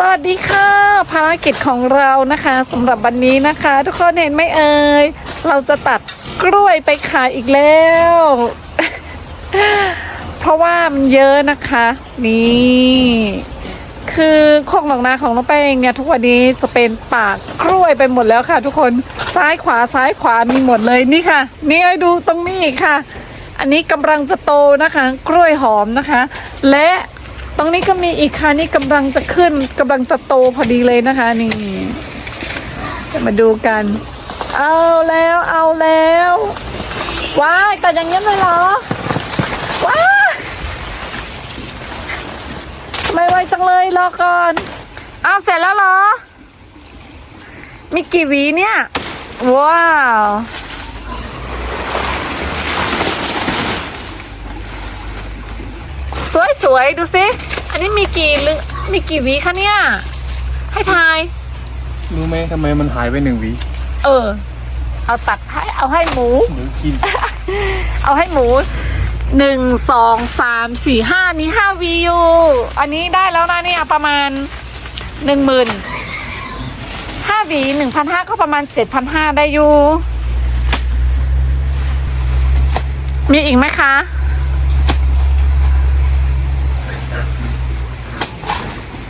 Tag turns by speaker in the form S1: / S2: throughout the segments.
S1: สวัสดีค่ะ ภารกิจของเรานะคะสำหรับวันนี้นะคะ ทุกคนเห็นไหมเอ่ยเราจะตัดกล้วยไปขายอีกแล้ว เพราะว่ามันเยอะนะคะ นี่คือโคกหนองนาของน้องแป้งเนี่ยทุกวันนี้จะเป็นป่ากล้วยไปหมดแล้วค่ะ ทุกคนซ้ายขวาซ้ายขวามีหมดเลยนี่ค่ะ นี่ให้ดูตรงนี้ค่ะ อันนี้กำลังจะโตนะคะ กล้วยหอมนะคะ และ ตรงนี้ก็มีอีกค่ะนี่กำลังจะขึ้นกำลังจะโตพอดีเลยนะคะ นี่จะมาดูกัน เอาแล้วเอาแล้วว้ายแต่อย่างนี้เลยเหรอว้าไม่ไวจังเลยรอก่อน เอาเสร็จแล้วเหรอ มีกี่หวีเนี่ย ว้าวสวยสวยๆดูสิ อันนี้มีกี่ลึมีกี่หวีคะเนี่ย ให้ทาย
S2: รู้ไหมทำไมมันหายไปหนึ่งหวี
S1: เออ เอาตัดให้เอาให้หมู
S2: หมูกิน
S1: เอาให้หมูหนึ่งสองสามสี่ห้ามีห้าวีอยู่อันนี้ได้แล้วนะเนี่ยประมาณหนึ่งหมื่นห้าวีหนึ่งพันห้าก็ประมาณเจ็ดพันห้าได้อยู่ มีอีกไหมคะ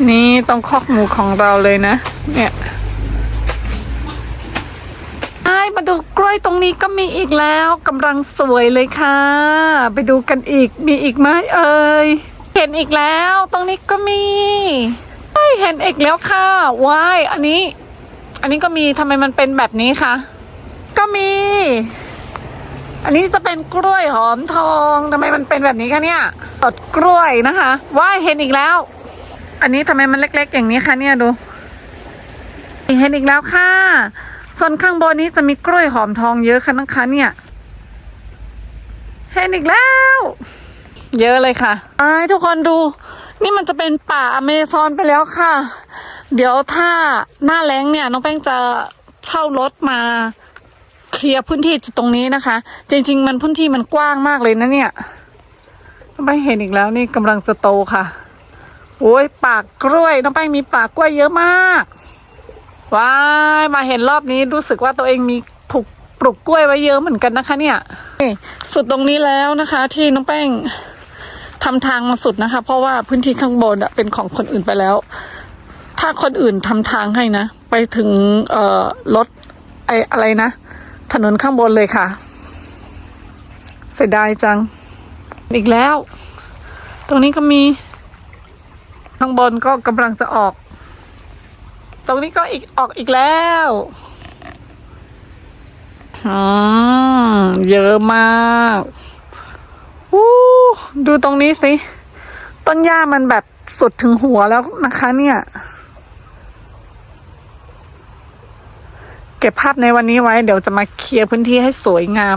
S1: นี่ต้องคอกหมูของเราเลยนะ เนี่ยไอ้มาดูกล้วยตรงนี้ก็มีอีกแล้วกำลังสวยเลยค่ะ ไปดูกันอีกมีอีกไหมเอ่ยเห็นอีกแล้ว ตรงนี้ก็มีเฮ้ยเห็นอีกแล้วค่ะว้ายอันนี้ อันนี้ก็มีทำไมมันเป็นแบบนี้คะก็มี อันนี้จะเป็นกล้วยหอมทองทำไมมันเป็นแบบนี้คะเนี่ยตดกล้วยนะคะว้ายเห็นอีกแล้ว อันนี้ทำไมมันเล็ก ๆ อย่างนี้คะเนี่ยดูเห็นอีกแล้วค่ะส่วนข้างบนนี้จะมีกล้วยหอมทองเยอะค่ะนะคะเนี่ยเห็นอีกแล้ว เยอะเลยค่ะไอ้ทุกคนดู นี่มันจะเป็นป่าอเมซอนไปแล้วค่ะ เดี๋ยวถ้าหน้าแล้งเนี่ย น้องแป้งจะเช่ารถมาเคลียร์พื้นที่จุดตรงนี้นะคะ จริง ๆ มันพื้นที่มันกว้างมากเลยนะเนี่ยน้องแป้งเห็นอีกแล้วนี่กำลังจะโตค่ะ โอ้ยปากกล้วยน้องแป้งมีปากกล้วยเยอะมากว้ายมาเห็นรอบนี้รู้สึกว่าตัวเองมีปลูกปลูกกล้วยไว้เยอะเหมือนกันนะคะ เนี่ยสุดตรงนี้แล้วนะคะ ที่น้องแป้งทำทางมาสุดนะคะ เพราะว่าพื้นที่ข้างบนเป็นของคนอื่นไปแล้ว ถ้าคนอื่นทำทางให้นะ ไปถึงเอ่อรถไออะไรนะ ถนนข้างบนเลยค่ะเสียดายจัง อีกแล้ว ตรงนี้ก็มี ข้างบนก็กำลังจะออก ตรงนี้ก็อีกออกอีกแล้วอืมเยอะมากอู้ดูตรงนี้สิ ต้นหญ้ามันแบบสุดถึงหัวแล้วนะคะ เนี่ย เก็บภาพในวันนี้ไว้ เดี๋ยวจะมาเคลียร์พื้นที่ให้สวยงาม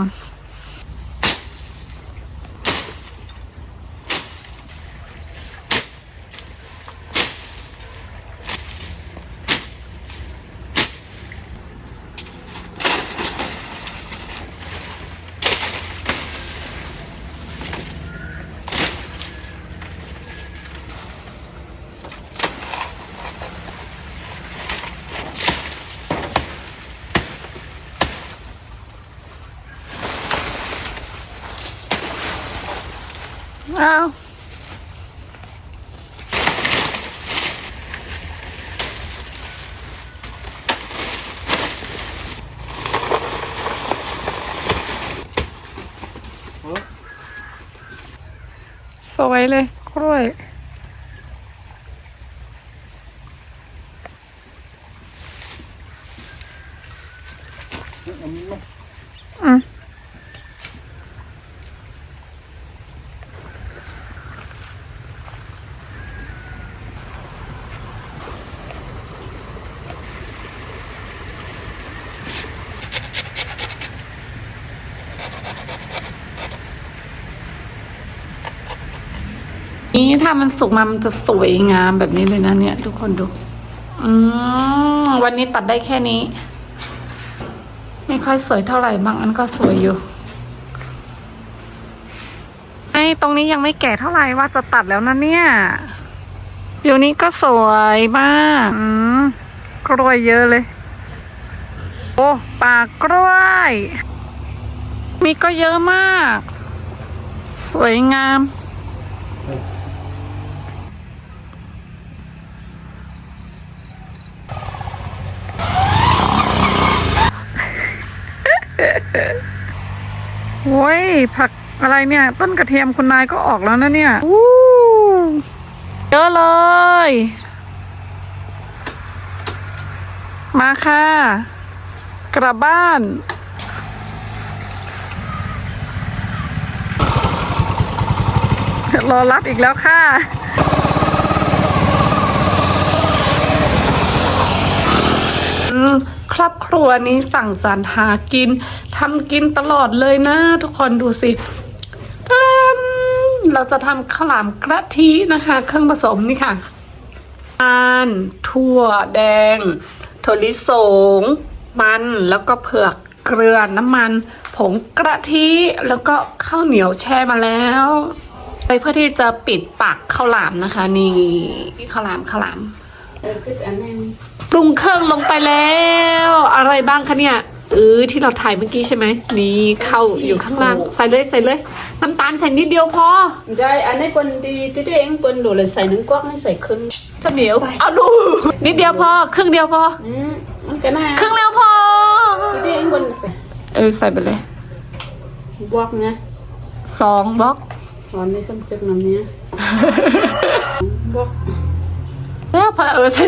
S1: อ้าวสวยเลยกล้วย นี่ถ้ามันสุกมามันจะสวยงามแบบนี้เลยนะเนี่ย ทุกคนดู อืมวันนี้ตัดได้แค่นี้ ไม่ค่อยสวยเท่าไหร่บางอันก็สวยอยู่ไอ้ตรงนี้ยังไม่แก่เท่าไหร่ว่าจะตัดแล้วนะเนี่ยอยู่นี้ก็สวยมากอืมกล้วยเยอะเลย โอ้ป่ากล้วย มีก็เยอะมาก สวยงาม โอ้ยผักอะไรเนี่ย ต้นกระเทียมคุณนายก็ออกแล้วนะเนี่ยอู้เยอะเลย มาค่ะ กลับบ้านรอรับอีกแล้วค่ะ อืม ครอบครัวนี้สั่งสรรหากินทำกินตลอดเลยนะ ทุกคนดูสิเราจะทำข้าวหลามกะทินะคะ เครื่องผสมนี่ค่ะอ่านถั่วแดงถั่วลิสง มันแล้วก็เผือกเกลือน้ำมัน ผงกระทิแล้วก็ข้าวเหนียวแช่มาแล้วไปเพื่อที่จะปิดปากข้าวหลามนะคะ นี่ข้าวหลามข้าวหลาม ปรุงเครื่องลงไปแล้ว อะไรบ้างคะเนี่ยเออที่เราถ่ายเมื่อกี้ใช่ไหมนี่เข้าอยู่ข้างล่างใส่เลยใส่เลยน้ำตาลใส่นิดเดียวพอ
S3: ใช่อันนี้เปิ้นดีที่เองเปิ้นโดดเลยใส่หนึ่งกวักให้ใส่ครึ่ง
S1: จะเหนียวเอาดูนิดเดียวพอครึ่งเดียวพอ
S3: อืมมันก็น่า
S1: ครึ่งเดียวพอ
S3: ที่เองเปิ้นใส่
S1: เออใส่ไปเลย
S3: กวักนะ
S1: สองบล็อก
S3: ตอนนี้สมจึกน้ำเนี้ยกวัก
S1: เออพอแล้วเออใส่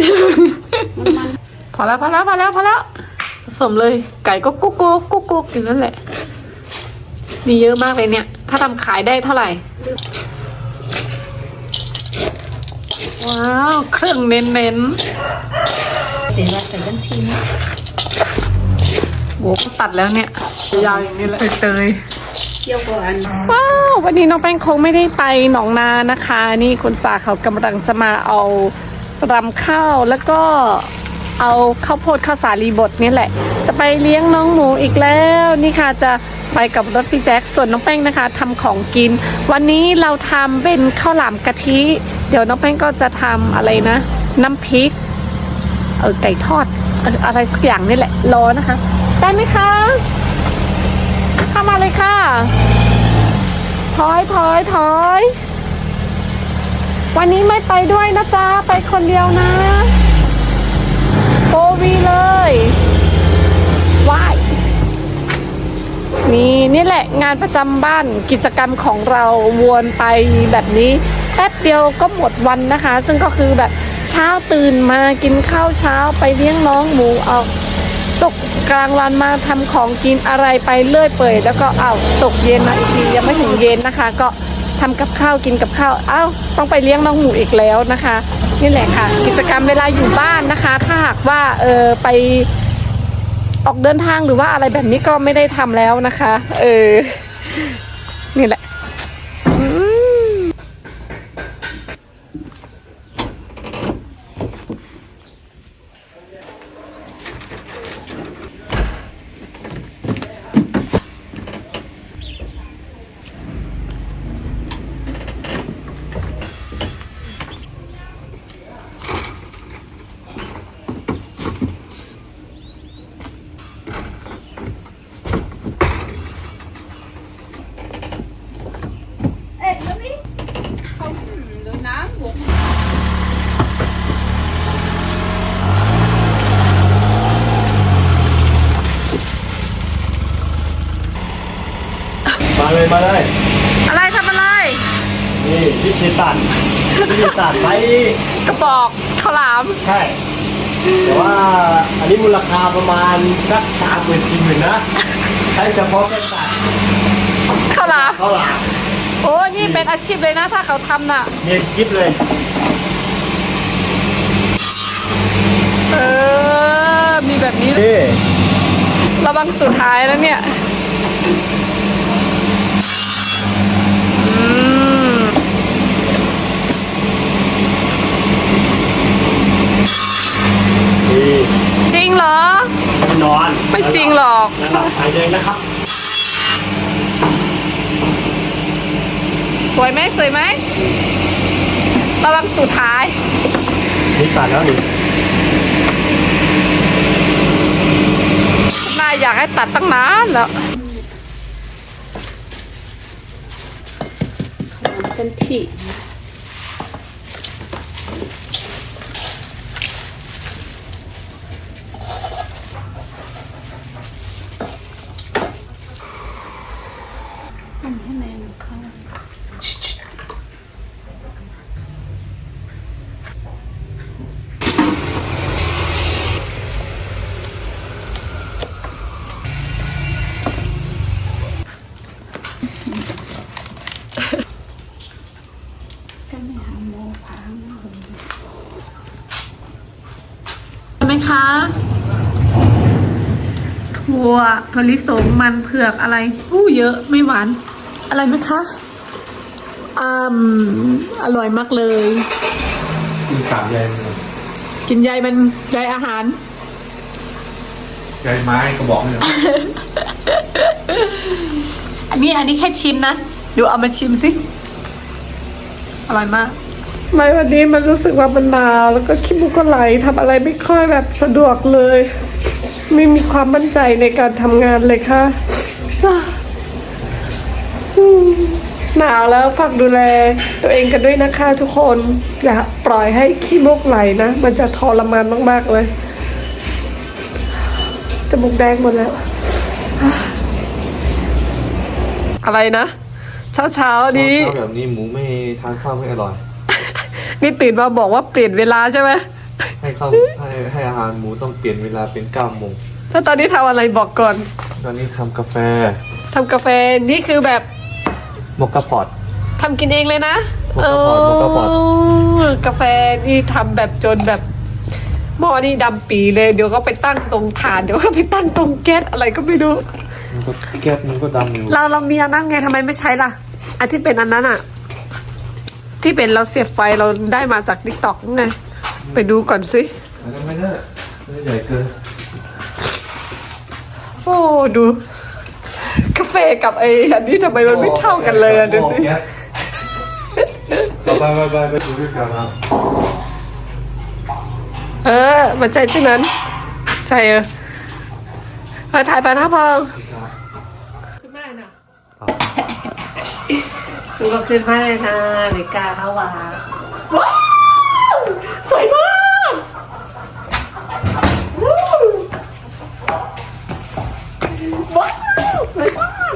S1: พอแล้วพอแล้วพอแล้วพอแล้วผสมเลยไก่ก็กุ๊กกุ๊กกุ๊กกุ๊กอยู่นั่นแหละมีเยอะมากเลยเนี่ย ถ้าทำขายได้เท่าไหร่ ว้าว เครื่องเน้นเน้น
S3: เดี๋ยวเราใส่กันทีนะ
S1: ๆโหตัดแล้วเนี่ยยาวอย่างนี้แหละเตย
S3: เกี่ยวกับอัน
S1: ว้าว วันนี้น้องแป้งคงไม่ได้ไปหนองนานะคะ นี่คุณสาเขากำลังจะมาเอา รำข้าวแล้วก็เอาข้าวโพดข้าวสาลีบดนี่แหละ จะไปเลี้ยงน้องหมูอีกแล้วนี่ค่ะจะไปกับรถพี่แจ็คส่วนน้องแป้งนะคะทำของกิน วันนี้เราทำเป็นข้าวหลามกะทิ เดี๋ยวน้องแป้งก็จะทำอะไรนะ น้ำพริกเออไก่ทอดอออะไรสักอย่างนี่แหละรอนะคะ ได้ไหมคะ เข้ามาเลยค่ะถอยถอยถอย วันนี้ไม่ไปด้วยนะจ๊ะ ไปคนเดียวนะโฟวีเลยว้ายนี่นี่แหละงานประจำบ้านกิจกรรมของเราวนไปแบบนี้ แป๊บเดียวก็หมดวันนะคะ ซึ่งก็คือแบบเช้าตื่นมากินข้าวเช้าไปเลี้ยงน้องหมูเอาตกกลางวันมาทำของกินอะไรไปเลื่อยเปื่อยแล้วก็เอาตกเย็นมาอีกทียังไม่ถึงเย็นนะคะ ก็ ทำกับข้าวกินกับข้าวอ้าวต้องไปเลี้ยงน้องหมูอีกแล้วนะคะ นี่แหละค่ะ กิจกรรมเวลาอยู่บ้านนะคะ ถ้าหากว่าเออไปออกเดินทางหรือว่าอะไรแบบนี้ก็ไม่ได้ทำแล้วนะคะ เออ นี่แหละอืม
S2: มาเลยมาเลย
S1: อะไรทำอะไร
S2: นี่ พี่ชิตันพี่ชิตันไว้
S1: กระบอกข้าวหลาม
S2: ใช่ แต่ว่าอันนี้มูลค่าประมาณสักสามหมื่นสี่หมื่นนะ ใช้เฉพาะแค่ตัด
S1: ข้าวหลาม
S2: เขาหลาม
S1: โอ้นี่เป็นอาชีพเลยนะ ถ้าเขาทำน่ะ
S2: เนียนกิฟเลย
S1: เออ มีแบบนี้
S2: นี่
S1: ระวังสุดท้ายแล้วเนี่ย อืม
S2: นี่
S1: จ ริงเหรอ
S2: แน่นอน
S1: ไม่จริงหรอก
S2: ระดับสายแดงนะครับ
S1: สวยไหมสวยไหมระวังตูดท้าย
S2: นี่ตัดแล้วนี่
S1: นายอยากให้ตัดตั้งนานแล้ว
S3: เต็มที่ ให้แม่มันเข้า
S1: ไหมคะ ถั่วถั่วลิสงมันเผือกอะไรอู้เยอะไม่หวาน อะไรไหมคะอืมอร่อยมากเลย
S2: กินสามใย
S1: กินใยมันใยอาหาร
S2: ใยไม้กระบอกเนี่ย
S1: อันนี้อันนี้แค่ชิมนะ ดูเอามาชิมสิ อร่อยมาก
S4: ไม่วันนี้มันรู้สึกว่ามันหนาวแล้วก็ขี้มูกก็ไหลทำอะไรไม่ค่อยแบบสะดวกเลย ไม่มีความมั่นใจในการทำงานเลยค่ะหนาวแล้วฝากดูแลตัวเองกันด้วยนะคะทุกคนอย่าปล่อยให้ขี้มูกไหลนะ มันจะทรมานมากๆเลยจมูกแดงหมดแล้ว อะไรนะ เช้าเช้านี้
S5: ข้าแบบนี้หมูไม่ทานข้าวไม่อร่อย
S4: นี่ตื่นมาบอกว่าเปลี่ยนเวลาใช่ไหม
S5: ให้ข้าวให้ให้อาหารหมูต้องเปลี่ยนเวลาเป็นเก้าโมง
S4: แล้วตอนนี้ทำอะไรบอกก่อน
S5: ตอนนี้ทำกาแฟ
S4: ทำกาแฟนี่คือแบบ
S5: มอคคาพอต
S4: ทำกินเองเลยนะ
S5: โมกะพอดโมกะพอด
S4: เออกาแฟนี่ทำแบบจนแบบหม้อนี่ดำปีเลยเดี๋ยวก็ไปตั้งตรงถ่านเดี๋ยวก็ไปตั้งตรงแก๊สอะไรก็ไม่รู้
S5: มันก็แก๊สมันก็ดำอยู่
S4: เราเรามีอันนั้นไงทำไมไม่ใช้ล่ะอันที่เป็นอันนั้นอะ ที่เป็นเราเสียบไฟเราได้มาจากทิกตอกไงไปดูก่อนสิ
S5: อันนั้นไม่ได้ไม่ใหญ่เกิน
S4: โอ้ดู กาแฟกับไอ้อันนี้ทำไมมันไม่เท่ากันเลยอะดูสิ
S5: แก๊สไปไปไปไปดูด้วยกันครับ
S4: เออ มันใจชื่อนั้น ใจเออไปถ่ายไปนะพองขึ้นมาน่ะ สูงขึ้นมาเลยนะนาฬิกาเขาว่าว้าวสวยมากวู้ว้าวสวยมาก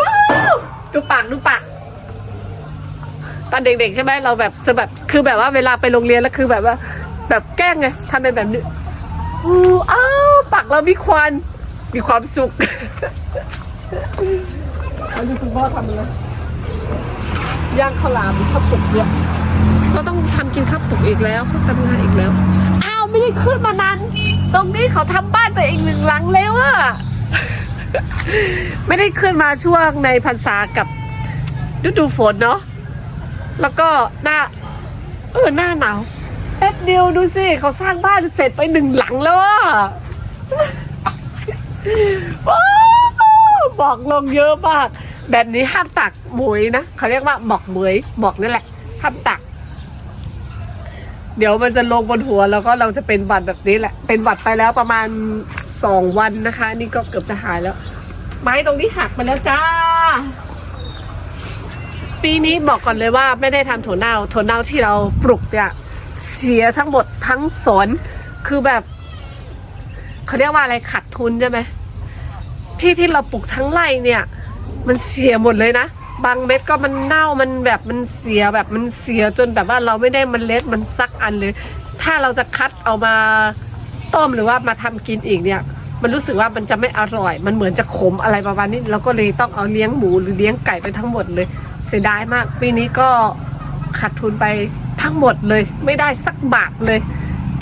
S4: ว้าวดูปากดูปากตอนเด็กๆใช่ไหมเราแบบจะแบบคือแบบว่าเวลาไปโรงเรียนแล้วคือแบบว่า แบบแกล้งไงทำเป็นแบบนี้อู้อ้าวปากเรามีควันมีความสุข อาดูคุณพ่อทำเลยย่างข้าวหลามข้าวปุกเนี่ยก็ต้องทำกินข้าวปุกอีกแล้วเขาทำงานอีกแล้ว อ้าวไม่ได้ขึ้นมานานตรงนี้เขาทำบ้านไปอีกหนึ่งหลังแล้วอะไม่ได้ขึ้นมาช่วงในพรรษากับฤดูฝนเนาะแล้วก็หน้าเออหน้าหนาวแป๊บเดียวดูสิเขาสร้างบ้านเสร็จไปหนึ่งหลังแล้วอะว้าว บอกลงเยอะมาก แบบนี้ห้ามตักหมวยนะเขาเรียกว่าบอกหมวยบอกนั่นแหละห้ามตัก เดี๋ยวมันจะลงบนหัวแล้วก็เราจะเป็นหวัดแบบนี้แหละ เป็นหวัดไปแล้วประมาณสองวันนะคะ นี่ก็เกือบจะหายแล้ว ไม้ตรงนี้หักไปแล้วจ้า ปีนี้บอกก่อนเลยว่าไม่ได้ทำถั่วเน่าถั่วเน่าที่เราปลูกเนี่ยเสียทั้งหมดทั้งสวนคือแบบเขาเรียกว่าอะไรขาดทุนใช่ไหม ที่ที่เราปลูกทั้งไร่เนี่ย มันเสียหมดเลยนะ บางเม็ดก็มันเน่ามันแบบมันเสียแบบมันเสียจนแบบว่าเราไม่ได้มันเล็ดมันซักอันเลย ถ้าเราจะคัดเอามาต้มหรือว่ามาทำกินอีกเนี่ย มันรู้สึกว่ามันจะไม่อร่อย มันเหมือนจะขมอะไรประมาณนี้เราก็เลยต้องเอาเลี้ยงหมูหรือเลี้ยงไก่ไปทั้งหมดเลย เสียดายมาก ปีนี้ก็ขาดทุนไปทั้งหมดเลย ไม่ได้สักบาทเลย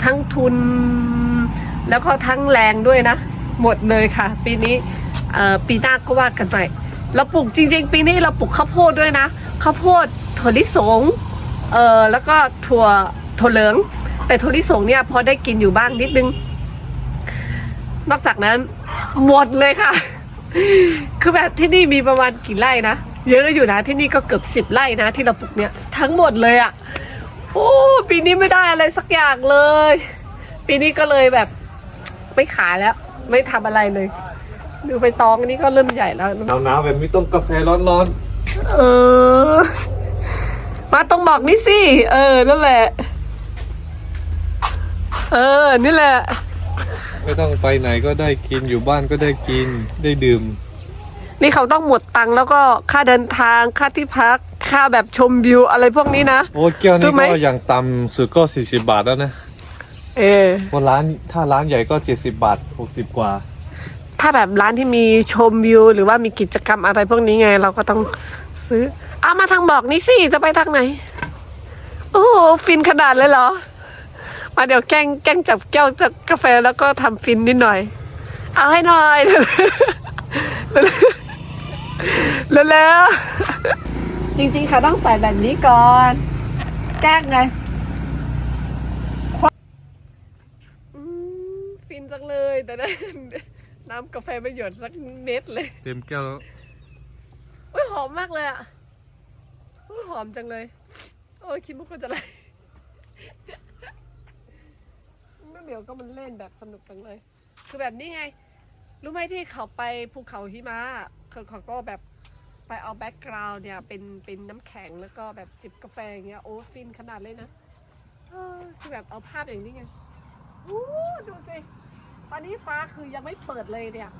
S4: ทั้งทุน แล้วก็ทั้งแรงด้วยนะ หมดเลยค่ะ ปีนี้ ปีหน้าก็ว่ากันใหม่เราปลูกจริง ๆ ปีนี้เราปลูกข้าวโพดด้วยนะข้าวโพดถั่วลิสงเออแล้วก็ถั่วถั่วเหลือง แต่ถั่วลิสงเนี่ยพอได้กินอยู่บ้างนิดนึง นอกจากนั้น หมดเลยค่ะ คือแบบที่นี่มีประมาณกี่ไร่นะเยอะอยู่นะที่นี่ก็เกือบสิบไร่นะ ที่เราปลูกเนี่ยทั้งหมดเลยอะ่ะโอ้ปีนี้ไม่ได้อะไรสักอย่างเลย ปีนี้ก็เลยแบบไม่ขายแล้ว ไม่ทำอะไรเลย ดูไปตองอันนี้ก็เริ่มใหญ่แล้ว
S5: หนาวๆแบบนี้ต้องกาแฟร้อน
S4: เออ มาต้องบอกนี่สิ เออ นั่นแหละ เออ นี่แหละ
S5: ๆ ไม่ต้องไปไหนก็ได้กินอยู่บ้านก็ได้กินได้ดื่ม
S4: นี่เขาต้องหมดตังค์แล้วก็ค่าเดินทาง ค่าที่พัก ค่าแบบชมวิวอะไรพวกนี้นะ
S5: โอ้แก้ว
S4: ถู
S5: นี้
S4: กไหม
S5: ก็อย่างต่ำสุดก็ 40 บาทแล้วนะ
S4: เออ
S5: ว่าร้านถ้าร้านใหญ่ก็ 70 บาท 60 กว่า
S4: ถ้าแบบร้านที่มีชมวิว หรือว่ามีกิจกรรมอะไรพวกนี้ไง เราก็ต้องซื้อเอามาทางบอกนี่สิจะไปทางไหน โอ้โหฟินขนาดเลยเหรอ มาเดี๋ยวแกล้งแกล้งจับแก้วจับกาแฟแล้วก็ทำฟินนิดหน่อย เอาให้หน่อยแล้วแล้วจริงๆ ค่ะต้องใส่แบบนี้ก่อน แกล้งไงฟินจังเลยแต่ได้ น้ำกาแฟไม่หยดสักเม็ดเลย
S5: เต็มแก้วแล้ว
S4: อุ้ยหอมมากเลยอะอุ้ยหอมจังเลย โอ้ยคิดมุกก็จะไรแม่เดี๋ยวก็มันเล่นแบบสนุกจังเลย คือแบบนี้ไง รู้ไหมที่เขาไปภูเขาหิมะเขาเขาก็แบบไปเอาแบ็กกราวด์เนี่ย เป็นเป็นน้ำแข็งแล้วก็แบบจิบกาแฟอย่างเงี้ยโอ้ฟินขนาดเลยนะเออคือแบบเอาภาพอย่างนี้ไงอู้ดูสิ ตอนนี้ฟ้าคือยังไม่เปิดเลยเนี่ย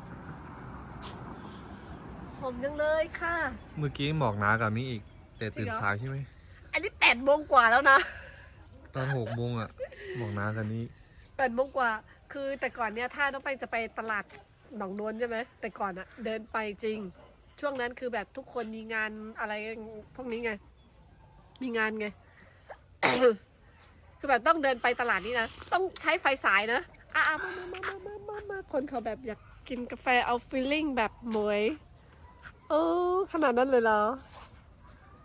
S4: ผมยังเลยค่ะ
S5: เมื่อกี้หมอกหนากับนี้อีก แต่ตื่น
S4: จริงเหรอ
S5: สายใช่ไหม
S4: อันนี้แปดโมงกว่าแล้วนะ
S5: ตอนหกโมงอะหมอกหนากับนี้
S4: แปดโมงกว่า คือแต่ก่อนเนี่ยถ้าต้องไปจะไปตลาดหนองนวลใช่ไหม แต่ก่อนอะเดินไปจริง ช่วงนั้นคือแบบทุกคนมีงานอะไรพวกนี้ไง มีงานไง คือแบบต้องเดินไปตลาดนี้นะ ต้องใช้ไฟสายนะ อะอะมามามามามามาคนเขาแบบอยากกินกาแฟเอาฟีลลิ่งแบบหมวยโอ้ขนาดนั้นเลยเหรอ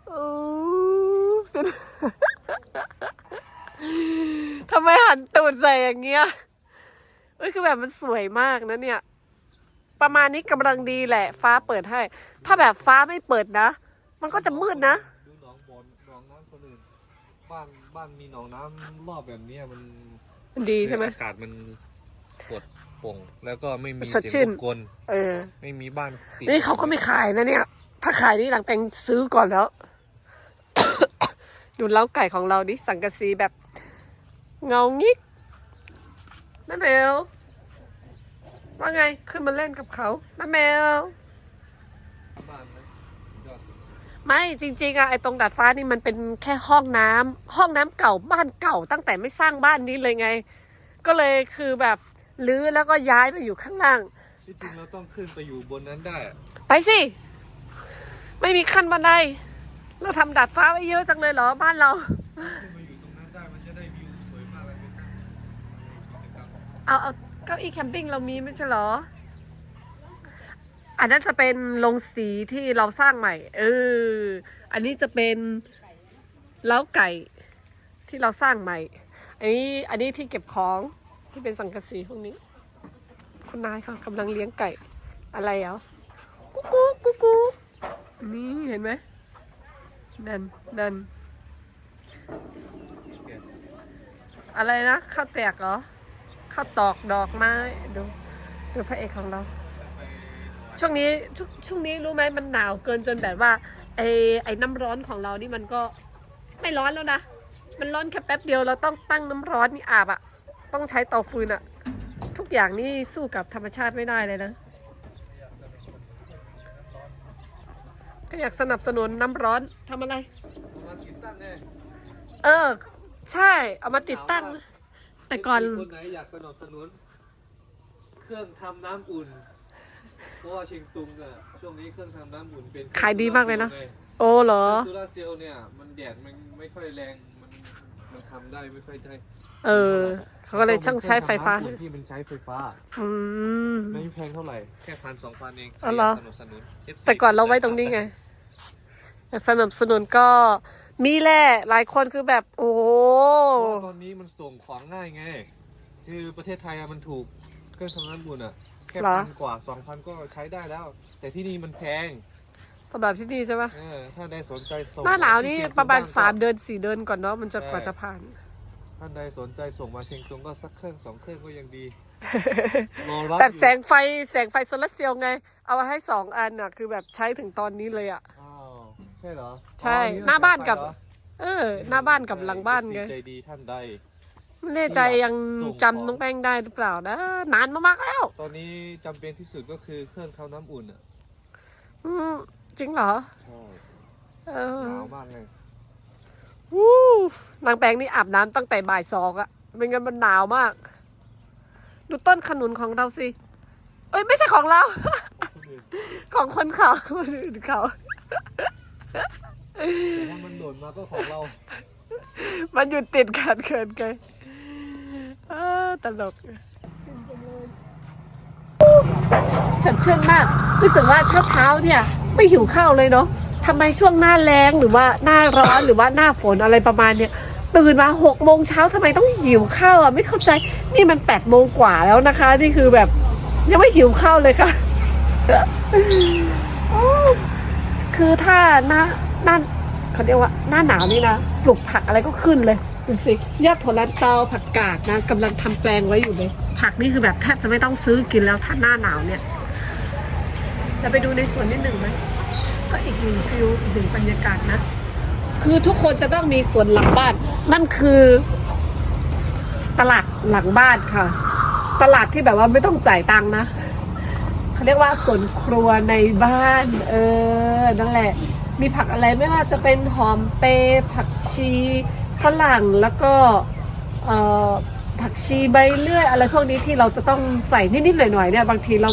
S4: โอ้ฟินทำไมหันตูดใส่อย่างเงี้ยเอ้ยคือแบบมันสวยมากนะเนี่ย ประมาณนี้กำลังดีแหละ ฟ้าเปิดให้ ถ้าแบบฟ้าไม่เปิดนะ มันก็จะมืดนะ
S5: ดูหนองบอนหนองน้ำคนอื่นบ้านบ้านมีหนองน้ำรอบแบบเนี้ยมัน
S4: มันดีใช่ไหม
S5: อากาศมัน ปลดโปร่งแล้วก็ไม่มี
S4: สดชื่
S5: เสีย
S4: น
S5: งรบกวน
S4: เออ
S5: ไม่มีบ้านติด
S4: นี่เขาก็ไม่ขายนะเนี่ย ถ้าขายนี่หลังแปลงซื้อก่อนแล้ว ดูเล้าไก่ของเราดิสังกะสีแบบ เงางิกแม่แมวว่าไงขึ้นมาเล่นกับเขาแม่แมว
S5: บ้านนะยอด
S4: ไม่จริง ๆอะไอตรงดาดฟ้านี่มันเป็นแค่ห้องน้ำห้องน้ำเก่าบ้านเก่าตั้งแต่ไม่สร้างบ้านนี้เลยไง ก็เลยคือแบบ รื้อแล้วก็ย้ายมาอยู่ข้างล่าง
S5: ที่จริงเราต้องขึ้นไปอยู่บนนั้นได้อะ
S4: ไปสิ ไม่มีขั้นบันได เราทำดาดฟ้าไว้เยอะจังเลยเหรอบ้านเรา
S5: ขึ้นไปอยู่ตรงนั้นได้มันจะได้วิวสวยมากเลยเป็นกิจกรรม
S4: เอาเอาเก้าอี้แคมปิ้งเรามีไม่ใช่เหรอ อันนั้นจะเป็นโรงสีที่เราสร้างใหม่ เออ อันนี้จะเป็นเล้าไก่ที่เราสร้างใหม่ อันนี้อันนี้ที่เก็บของ ที่เป็นสังกะสีพวกนี้ คุณนายเขากำลังเลี้ยงไก่ อะไรเหรอกุ๊กกุ๊กกุ๊กกุ๊กนี่เห็นไหมดันดันอะไรนะข้าวแตกเหรอข้าวตอกดอกไม้ดูดูพระเอกของเรา ช่วงนี้ช่วงช่วงนี้รู้ไหมมันหนาวเกินจนแบบว่าไอ้ไอ้น้ำร้อนของเรานี่มันก็ไม่ร้อนแล้วนะ มันร้อนแค่แป๊บเดียวเราต้องตั้งน้ำร้อนนี่อาบอะ ต้องใช้เตาฟืนอะทุกอย่างนี่สู้กับธรรมชาติไม่ได้เลยนะ ก็อยากสนับสนุนน้ำร้อนทำอะไร
S5: เอามาติดตั้งไง
S4: เออ ใช่เอามาติดตั้ง แต่ก่อน
S5: คนไหนอยากสนับสนุน เครื่องทำน้ำอุ่น เพราะว่าเชียงตุงอะช่วงนี้เครื่องทำน้ำอุ่นเป็น
S4: ขายดีมากเลยนะ โอ้เหรอ
S5: โซลาร์เซลล์เนี่ย มันแดดมันไม่ค่อยแรง มันมันทำได้ไม่ค่อยได้
S4: เออ เขาก็เลยช่างใช้ไฟฟ้า
S5: เครื่องทำน้ำอุ่นที่มันใช้ไฟฟ้า
S4: อืม
S5: ไม่แพงเท่าไหร่ แค่พันสองพันเอง
S4: อ๋อเหรอ
S5: สนับสนุน FC
S4: แต่ก่อนเราไว้ตรงนี้ไง สนับสนุนก็มีแหละหลายคนคือแบบ โอ้โห
S5: เพราะว่าตอนนี้มันส่งของง่ายไง คือประเทศไทยอะมันถูกเครื่องทำน้ำอุ่นอะแค่
S4: เหรอ
S5: พันกว่าสองพันก็ใช้ได้แล้ว แต่ที่นี่มันแพง
S4: สำหรับที่นี่ใช่ไหม
S5: เออ ถ้าใดสนใจส่ง
S4: หน้าหนาวนี่
S5: ที่เชียงตุง
S4: ประมาณ
S5: บ้งก็
S4: สามเดือนสี่เดือนก่อนเนาะมันจะ
S5: ใช่
S4: กว่าจะผ่าน
S5: ท่านใดสนใจส่งมาเชียงตุงก็สักเครื่องสองเครื่องก็ยังดีรอรับ
S4: แบบ
S5: อยู่
S4: แสงไฟแสงไฟโซลาร์เซลล์ไง เอามาให้สองอันอะ คือแบบใช้ถึงตอนนี้เลยอะ
S5: อ้าวใช่เหรอ
S4: ใช่
S5: อ๋อ
S4: หน้าบ้านกับ
S5: เหรอ
S4: เออ หน้าบ้านกับหลังบ้านไง
S5: ใจดีท่านใด
S4: ไม่แน่ใจยัง
S5: ส่ง
S4: จำน้องแป้งได้หรือเปล่านะ นานมากๆแล้ว
S5: ตอนนี้จำเป็นที่สุดก็คือเครื่องทำน้ำอุ่นอะ
S4: อืมจริงเหรอ
S5: ใช่
S4: เออ
S5: หนาวมากเลย
S4: วู้นางแปงนี่อาบน้ำตั้งแต่บ่ายสองอะไม่งั้นมันหนาวมาก ดูต้นขนุนของเราสิ เอ้ยไม่ใช่ของเรา ของคนเขาคนอื่นเขา
S5: แต่ถ้ามันหล่นมาก็ของเรา
S4: มันอยู่ติดกันเกินไงเออตลกฉันเชื่อมากรู้สึกว่าเช้าๆเนี่ย ไม่หิวข้าวเลยเนาะ ทำไมช่วงหน้าแรงหรือว่าหน้าร้อนหรือว่าหน้าฝนอะไรประมาณเนี่ยตื่นมาหกโมงเช้าทำไมต้องหิวข้าวอะไม่เข้าใจนี่มันแปดโมงกว่าแล้วนะคะนี่คือแบบ ยังไม่หิวข้าวเลยค่ะคือถ้าหน้าหน้าเขาเรียกว่าหน้าหนาวนี่นะปลูกผักอะไรก็ขึ้นเลยดูสิยอดถั่วลันเตาผักกาดนะกำลังทำแปลงไว้อยู่เลย ผักนี่คือแบบแทบจะไม่ต้องซื้อกินแล้วถ้าหน้าหนาวเนี่ยเราไปดูในสวนนิดหนึ่งไหม ก็อีกหนึ่งฟิลอีกหนึ่งบรรยากาศนะ คือทุกคนจะต้องมีสวนหลังบ้าน นั่นคือตลาดหลังบ้านค่ะ ตลาดที่แบบว่าไม่ต้องจ่ายตังค์นะเขาเรียกว่าสวนครัวในบ้าน เออ นั่นแหละ มีผักอะไรไม่ว่าจะเป็นหอมเปรย์ผักชีฝรั่งแล้วก็ผักชีใบเลื่อยอะไรพวกนี้ที่เราจะต้องใส่นิดๆหน่อยๆเนี่ยบางทีเรา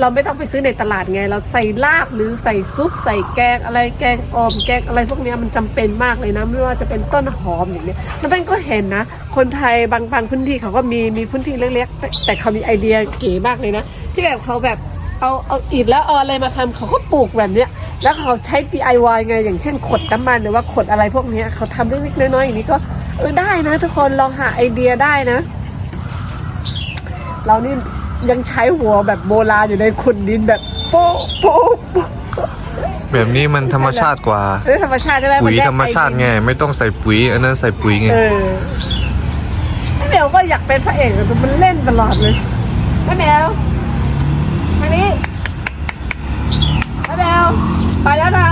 S4: เราไม่ต้องไปซื้อในตลาดไง เราใส่ลาบหรือใส่ซุป ใส่แกงอะไรแกงออมแกงอะไรพวกนี้มันจำเป็นมากเลยนะ ไม่ว่าจะเป็นต้นหอมอย่างเนี้ยน้ำเป็นก็เห็นนะ คนไทยบางบางพื้นที่เขาก็มีมีพื้นที่เล็กๆ แต่เขามีไอเดียเก๋มากเลยนะ ที่แบบเขาแบบเอาเอาอิฐแล้วเอาอะไรมาทำเขาก็ปลูกแบบเนี้ยแล้วเขาใช้ DIY ไงอย่างเช่นขดน้ำมันหรือว่าขดอะไรพวกนี้เขาทำเล็กๆน้อยๆอย่างนี้ก็เออได้นะ ทุกคนลองหาไอเดียได้นะ เรานี่ ยังใช้หัวแบบโบราณอยู่ในขุดดินแบบโป๊ะโป๊ะโป๊ะ
S6: แบบนี้มันธรรมชาติกว่า
S4: เออธรรมชาติใช่ไหม
S6: ปุ๋ย
S4: นได้
S6: ธรรมชาติ
S4: ไอ
S6: ไง
S4: เดีย
S6: ไม่ต้องใส่ปุ๋ย อันนั้นใส่ปุ๋ยไง
S4: เออแม่แมวก็อยากเป็นพระเอกแต่มันเล่นตลอดเลยแม่แมวทางนี้แม่แมวไปแล้วนะ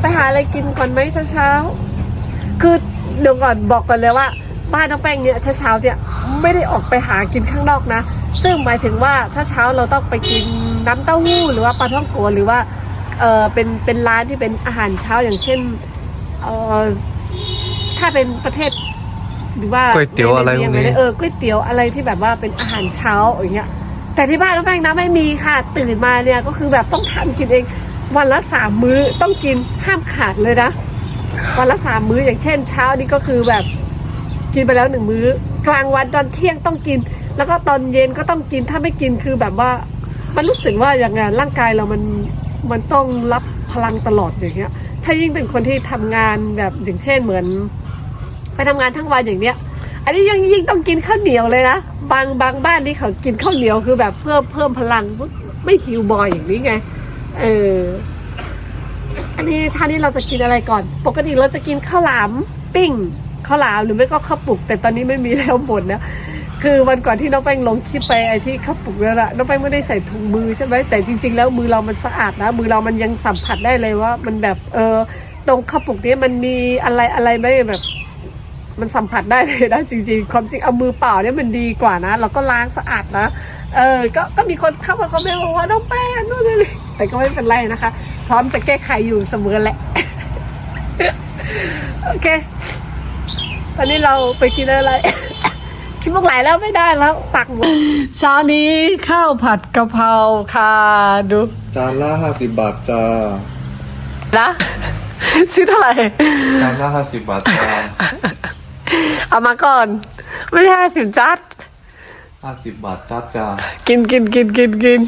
S4: ไปหาอะไรกินก่อนไหมเช้าๆคือเดี๋ยวก่อนบอกก่อนเลยว่า บ้านน้องแป้งเนี่ยเช้าๆเนี่ย ไม่ได้ออกไปหากินข้างนอกนะ ซึ่งหมายถึงว่าเช้าๆเราต้องไปกินน้ำเต้าหู้หรือว่าปลาท่องโกหรือว่าเออเป็นเป็นร้านที่เป็นอาหารเช้าอย่างเช่นเออถ้าเป็นประเทศหรือว่า
S6: ก๋วยเตี๋ยวอะไรพวกนี้
S4: เออก๋วยเตี๋ยวอะไรที่แบบว่าเป็นอาหารเช้าอย่างเงี้ยแต่ที่บ้านน้องแป้งนะไม่มีค่ะ ตื่นมาเนี่ยก็คือแบบต้องทำกินเอง วันละสามมื้อต้องกินห้ามขาดเลยนะ วันละสามมื้ออย่างเช่น เช้านี่ก็คือแบบกินไปแล้วหนึ่งมื้อ กลางวันตอนเที่ยงต้องกิน แล้วก็ตอนเย็นก็ต้องกินถ้าไม่กินคือแบบว่า มันรู้สึกว่าอย่างไงร่างกายเรามันมันต้องรับพลังตลอดอย่างเงี้ย ถ้ายิ่งเป็นคนที่ทำงานแบบอย่างเช่นเหมือน ไปทำงานทั้งวันอย่างเนี้ย อันนี้ยังยิ่งต้องกินข้าวเหนียวเลยนะบางบางบ้านนี่เขากินข้าวเหนียวคือแบบเพิ่มเพิ่มพลังไม่หิวบ่อยอย่างนี้ไง เอออันนี้ชานี้เราจะกินอะไรก่อน ปกติเราจะกินข้าวหลามปิ้ง ข้าวหลามหรือไม่ก็ข้าวปลุก แต่ตอนนี้ไม่มีแล้วหมดนะคือวันก่อนที่น้องแป้งลงคลิปไปไอ้ที่ข้าวปลุกนั่นแหละน้องแป้งไม่ได้ใส่ถุงมือใช่ไหมแต่จริง ๆ แล้วมือเรามันสะอาดนะ มือเรามันยังสัมผัสได้เลยว่า มันแบบเออตรงข้าวปลุกนี้มันมีอะไรอะไรไหมแบบมันสัมผัสได้เลยนะจริงๆความจริงเอามือเปล่าเนี่ยมันดีกว่านะ เราก็ล้างสะอาดนะ เออ ก็ก็มีคนเข้ามาคอมเมนต์บอกว่าน้องแป้งนู่นนี่แต่ก็ไม่เป็นไรนะคะ พร้อมจะแก้ไขอยู่เสมอแหละ โอเค วันนี้เราไปกินอะไร คิดมุกไหลแล้วไม่ได้แล้วตักหมดเช้านี้ข้าวผัดกะเพราค่ะดู
S6: จานละห้าสิบบาทจ้า
S4: นะซื้อเท่าไหร่
S6: จานละห้าสิบบาทจ้า
S4: เอามาก่อน ไม่ใช่สิบจัด
S6: ห้าสิบบาทจ้าจ้า
S4: กินกินกินกินกิน